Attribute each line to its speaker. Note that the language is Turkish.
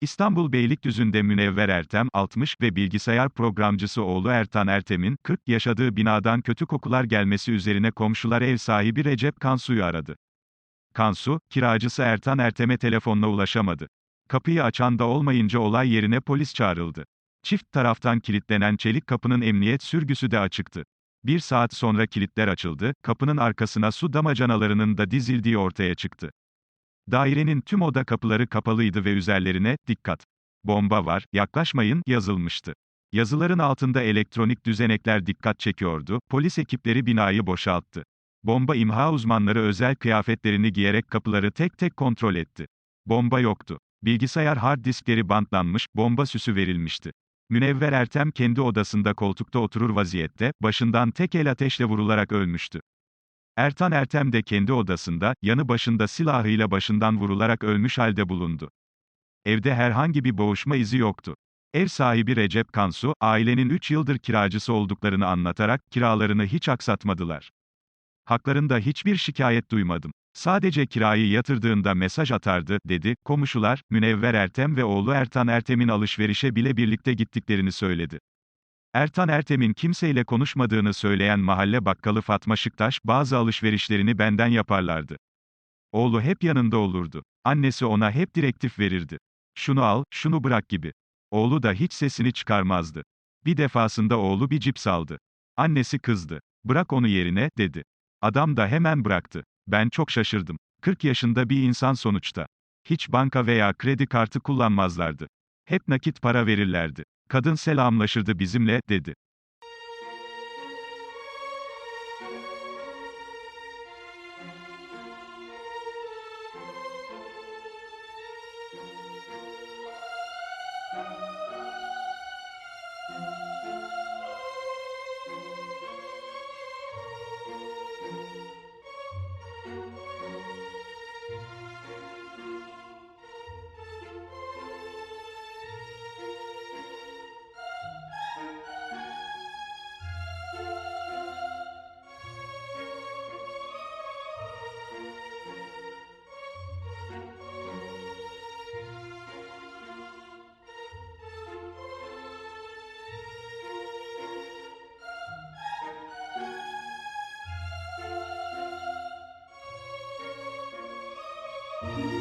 Speaker 1: İstanbul Beylikdüzü'nde Münevver Ertem, 60 ve bilgisayar programcısı oğlu Ertan Ertem'in, 40, yaşadığı binadan kötü kokular gelmesi üzerine komşular ev sahibi Recep Kansu'yu aradı. Kansu, kiracısı Ertan Ertem'e telefonla ulaşamadı. Kapıyı açan da olmayınca olay yerine polis çağrıldı. Çift taraftan kilitlenen çelik kapının emniyet sürgüsü de açıktı. Bir saat sonra kilitler açıldı, kapının arkasına su damacanalarının da dizildiği ortaya çıktı. Dairenin tüm oda kapıları kapalıydı ve üzerlerine, dikkat! Bomba var, yaklaşmayın, yazılmıştı. Yazıların altında elektronik düzenekler dikkat çekiyordu, polis ekipleri binayı boşalttı. Bomba imha uzmanları özel kıyafetlerini giyerek kapıları tek tek kontrol etti. Bomba yoktu. Bilgisayar hard diskleri bantlanmış, bomba süsü verilmişti. Münevver Ertem kendi odasında koltukta oturur vaziyette, başından tek el ateşle vurularak ölmüştü. Ertan Ertem de kendi odasında, yanı başında silahıyla başından vurularak ölmüş halde bulundu. Evde herhangi bir boğuşma izi yoktu. Ev sahibi Recep Kansu, ailenin 3 yıldır kiracısı olduklarını anlatarak, kiralarını hiç aksatmadılar. Haklarında hiçbir şikayet duymadım. Sadece kirayı yatırdığında mesaj atardı, dedi, komşular, Münevver Ertem ve oğlu Ertan Ertem'in alışverişe bile birlikte gittiklerini söyledi. Ertan Ertem'in kimseyle konuşmadığını söyleyen mahalle bakkalı Fatma Şıktaş, bazı alışverişlerini benden yaparlardı. Oğlu hep yanında olurdu. Annesi ona hep direktif verirdi. Şunu al, şunu bırak gibi. Oğlu da hiç sesini çıkarmazdı. Bir defasında oğlu bir cips aldı. Annesi kızdı. Bırak onu yerine, dedi. Adam da hemen bıraktı. Ben çok şaşırdım. 40 yaşında bir insan sonuçta. Hiç banka veya kredi kartı kullanmazlardı. Hep nakit para verirlerdi. Kadın selamlaşırdı bizimle, dedi. Bye.